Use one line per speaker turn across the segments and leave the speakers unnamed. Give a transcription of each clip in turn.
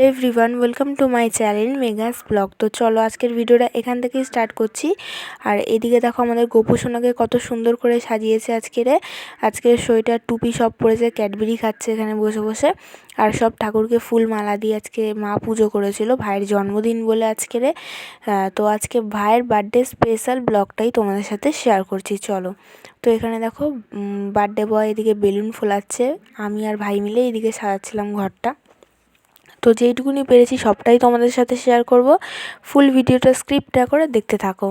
Hello everyone, welcome to my channel Megha's blog. তো চলো আজকের ভিডিওটা এখান থেকেই স্টার্ট করছি। আর এদিকে দেখো আমাদের গোপু সোনাকে কত সুন্দর করে সাজিয়েছে আজকের আজকের সোয়েটার টুপি সব পরেছে, ক্যাডবেরি খাচ্ছে এখানে বসে বসে। আর সব ঠাকুরকে ফুল মালা দিয়ে আজকে মা পুজো করেছিল, ভাইয়ের জন্মদিন বলে আজকের তো আজকে ভাইয়ের বার্থডে স্পেশাল ব্লগটাই তোমাদের সাথে শেয়ার করছি, চলো। তো এখানে দেখো বার্থডে বয় এদিকে বেলুন ফোলাচ্ছে, আমি আর ভাই মিলে এদিকে সাজাচ্ছিলাম ঘরটা। তো যেইটুকুনি পেরেছি সবটাই তোমাদের সাথে শেয়ার করব। ফুল ভিডিওটা স্ক্রিপ্টটা করে দেখতে থাকো।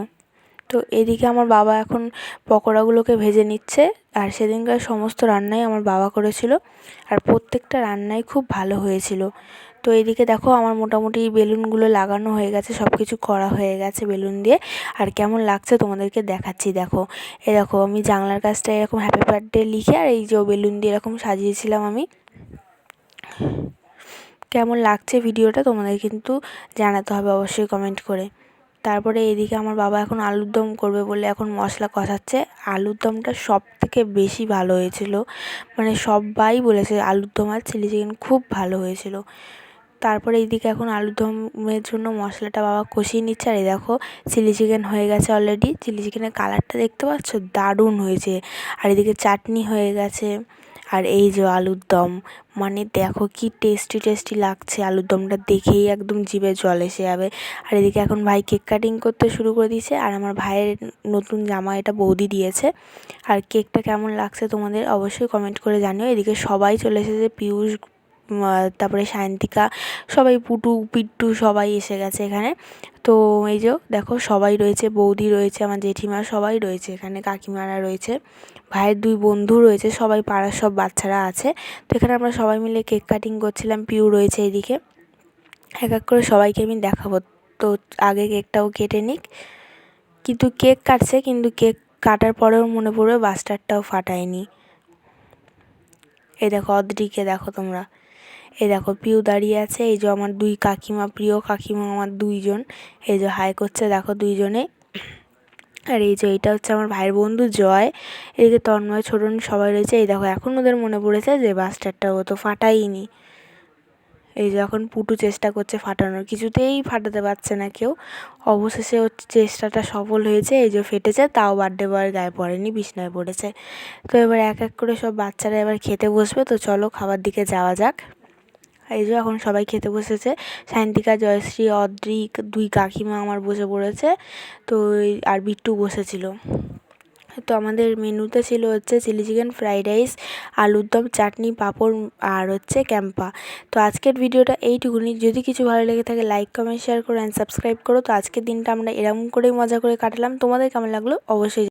তো এদিকে আমার বাবা এখন পকোড়াগুলোকে ভেজে নিচ্ছে। আর সেদিনকার সমস্ত রান্নাই আমার বাবা করেছিল। আর প্রত্যেকটা রান্নাই খুব ভালো হয়েছিল। তো এদিকে দেখো আমার মোটামুটি বেলুনগুলো লাগানো হয়ে গেছে সব কিছু করা হয়ে গেছে বেলুন দিয়ে। আর কেমন লাগছে তোমাদেরকে দেখাচ্ছি, দেখো। এ দেখো, আমি জানলার কাছটা এরকম হ্যাপি বার্থডে লিখে আর এই যে বেলুন দিয়ে এরকম সাজিয়েছিলাম আমি। কেমন লাগছে ভিডিওটা তোমাদের কিন্তু জানাতে হবে অবশ্যই কমেন্ট করে। তারপরে এদিকে আমার বাবা এখন আলুর দম করবে বলে এখন মশলা কষাচ্ছে। আলুর দমটা সব থেকে বেশি ভালো হয়েছিল। মানে সবাই বলেছে আলুর দম আর চিলি চিকেন খুব ভালো হয়েছিল। তারপরে এইদিকে এখন আলুর দমের জন্য মশলাটা বাবা কষিয়ে নিচ্ছে। আর এই দেখো, চিলি চিকেন হয়ে গেছে অলরেডি চিলি চিকেনের কালারটা দেখতে পাচ্ছ? দারুণ হয়েছে। আর এদিকে চাটনি হয়ে গেছে। আর এই যে আলুর দম মানে দেখো কি টেস্টি টেস্টি লাগছে আলুর দমটা দেখেই একদম জিভে জল এসে যাবে। আর এদিকে এখন ভাই কেক কাটিং করতে শুরু করে দিয়েছে আর আমার ভাইয়ের নতুন জামা এটা বৌদি দিয়েছে। আর কেকটা কেমন লাগছে তোমাদের অবশ্যই কমেন্ট করে জানিও। এদিকে সবাই চলে এসেছে পিয়ুষ তারপরে সায়ন্তিকা, সবাই পুটু, পিট্টু সবাই এসে গেছে এখানে। তো এই যে দেখো সবাই রয়েছে, বৌদি রয়েছে, আমার জেঠিমা সবাই রয়েছে এখানে, কাকিমারা রয়েছে, ভাইয়ের দুই বন্ধু রয়েছে, সবাই পাড়ার সব বাচ্চারা আছে। তো এখানে আমরা সবাই মিলে কেক কাটিং করছিলাম, পিউ রয়েছে এদিকে। এক এক করে সবাইকে আমি দেখাবো। তো আগে কেকটাও কেটে নিক। কিন্তু কেক কাটছে, কিন্তু কেক কাটার পরেও মনে পড়বে বাস্টারটাও ফাটায়নি। এই দেখো অদ্রিকে দেখো তোমরা। এই দেখো পিউ দাঁড়িয়ে আছে, এই যে আমার দুই কাকিমা, প্রিয় কাকিমা আমার দুইজন, এই যে হাই করছে দেখো দুইজনে। আর এই যে এইটা হচ্ছে আমার ভাইয়ের বন্ধু জয় এদিকে তন্ময়, ছোটন সবাই রয়েছে, এই দেখো এখন ওদের মনে পড়েছে যে বাস্টারটা ও তো ফাটাইনি এই যে এখন পুটু চেষ্টা করছে ফাটানোর, কিছুতেই ফাটাতে পারছে না কেউ। অবশেষে ওর চেষ্টাটা সফল হয়েছে, এই যে ফেটেছে, তাও বার্থডে বয়ের গায়ে পড়েনি, বিছনায় পড়েছে। তো এবার এক এক করে সব বাচ্চারা এবার খেতে বসবে, তো চলো খাবার দিকে যাওয়া যাক। এই যে এখন সবাই খেতে বসেছে। সায়ন্তিকা, জয়শ্রী, অদ্রিক, দুই কাকিমা আমার বসে পড়েছে। তো আর বিট্টু বসেছিল। তো আমাদের মেনুতে ছিল হচ্ছে চিলি চিকেন, ফ্রাইড রাইস, আলুর দম, চাটনি, পাঁপড় আর হচ্ছে ক্যাম্পা। তো আজকের ভিডিওটা এইটুকুনি। যদি কিছু ভালো লেগে থাকে লাইক কমেন্ট শেয়ার করো অ্যান্ড সাবস্ক্রাইব করো। তো আজকের দিনটা আমরা এরকম করেই মজা করে কাটালাম। তোমাদের কেমন লাগল? অবশ্যই